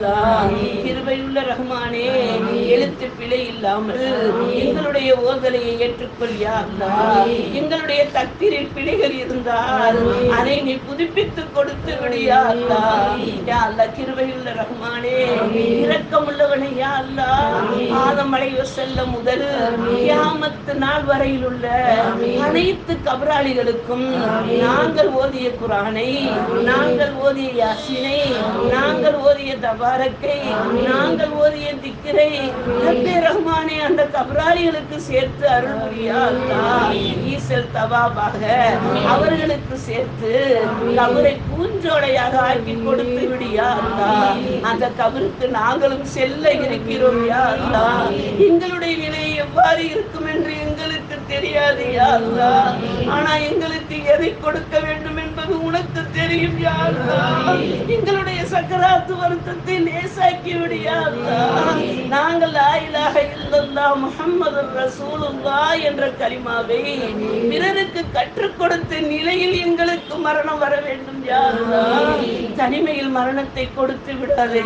கிருபையுள்ள ரஹ்மானே எழுத்து பிழை இல்லாமல் எங்களுடைய ஓதலையை ஏற்றுக்கொள்ளியா எங்களுடைய தக்தீரில் பிழைகள் இருந்தால் அதை நீ புதுப்பித்து கொடுத்து விடியா அல்லா கிருபையுள்ள ரஹ்மானே இரக்கமுள்ளவனே யா அல்லா ஆதம் செல்ல முதல் கியாமத்து நாள் வரையில் உள்ள அனைத்து கபராளிகளுக்கும் நாங்கள் ஓதிய குரானை நாங்கள் ஓதிய யாசினை நாங்கள் ஓதிய தபாரக்கை நாங்கள் ஓதிய திக்கிரை ரப்பே ரஹ்மானை அந்த கபராளிகளுக்கு சேர்த்து அருள் புரியா ஈசல் தவாபாக அவர்களுக்கு சேர்த்து கபரை பூஞ்சோடையாக ஆக்கி கொடுத்து விடியா அந்த கபருக்கு நாங்களும் செல்ல இருக்கிறோம் யா எங்களுடைய நிலை எவ்வாறு இருக்கும் என்று எங்களுக்கு தெரியாது யா ஆனா எங்களுக்கு எதை கொடுக்க தெரியும் எங்களுடைய சக்கராத்து வருத்தத்தை லேசாக்கி விடியாதா நாங்கள் ஆயிலாக இலாஹ முகம்மது ரசூலுல்லா என்ற கலிமாவை பிறருக்கு கற்றுக் கொடுத்த நிலையில் எங்களுக்கு மரணம் வர வேண்டும் யாருதா தனிமையில் மரணத்தை கொடுத்து விடாதே